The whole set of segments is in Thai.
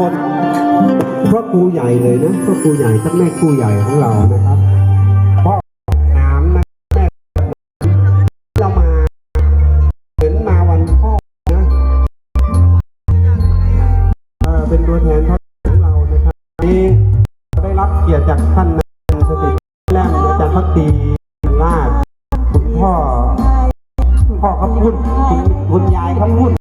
คนพระครูใหญ่เลยนะพระครูใหญ่ท่านแม่ครูใหญ่ของเรานะครับพ่อน้ำนะแม่เรามาเหมือนมาวันพ่อนะเออเป็นตัวแทนพ่อของเรานะครับนี้ได้รับเกียรติจากท่านนายสติแล่มอาจารย์พักดีลาดคุณพ่อพ่อคำพูดคุณคุณยายคำพูดเพื่อน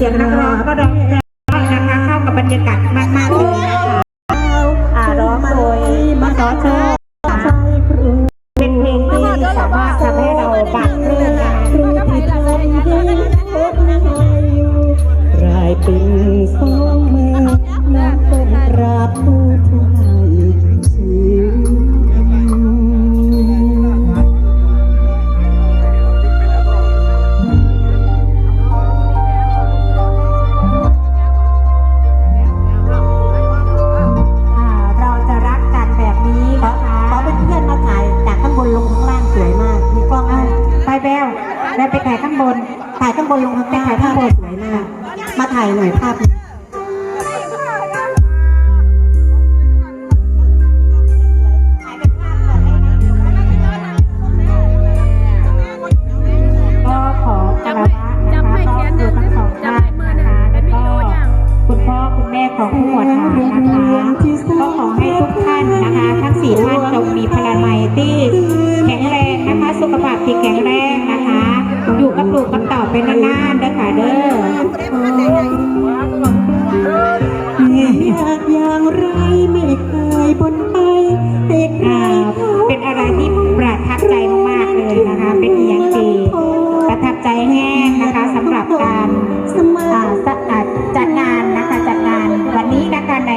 เสียงนักร้องก็ร้องเพราะนะคะเข้ากับบรรยากาศมากๆเลยนะคะอ่าร้องโดยมาสอโชว์นะคะเป็นเพลงที่สามารถทำให้เราบัก ลแล้วไปถ่ายข้างบน ถ่ายข้างบนลงข้างล่างถ่ายข้างบนสวยมาก มาถ่ายหน่อยภาพนี้ก็ขอคารวะนะคะครอบครัวทั้งสองท่านนะคะแล้วก็คุณพ่อคุณแม่ของผู้หมวดหารนะคะก็ขอให้ เต่าเป็นนานๆเด้อค่ะเด้ออยากอย่างไรไม่เคยบนไปให้ใครอ่าเป็นอะไรที่ประทับใจมากๆเลยนะคะ เป็นอหย่างที่ประทับใจแห้งนะคะสำหรับการสมัอ่ายสะอ่าจัดงานนะคะจัดงานวันนี้นะคะใน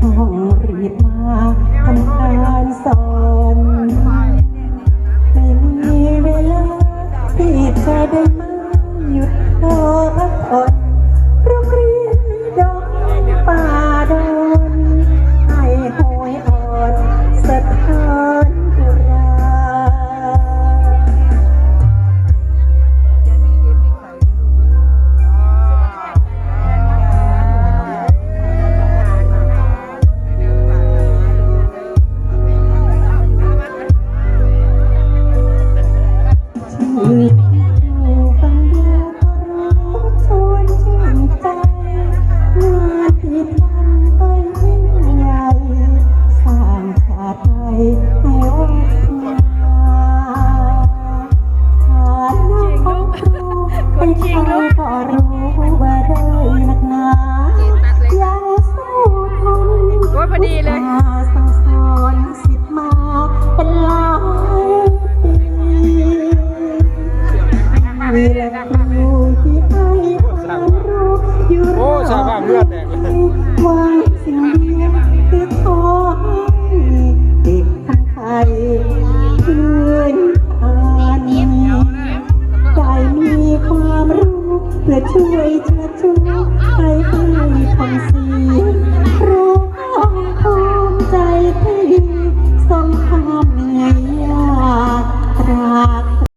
ต้องรีบมาทำการสอนไม่มีเวลาที่จะได้มาหยุดพักผ่อ เป็นใครก็รู้ว่าได้หนักหนายังสู้ทนโอ้ยพอดีเลยมาสั่งสอนสิทธิ์มาเป็นหลายปีมีแหล่งครูที่ให้ความรู้อยู่โอ้ชาวบ้า ช่วยเธอช่วยให้ให้คมสุข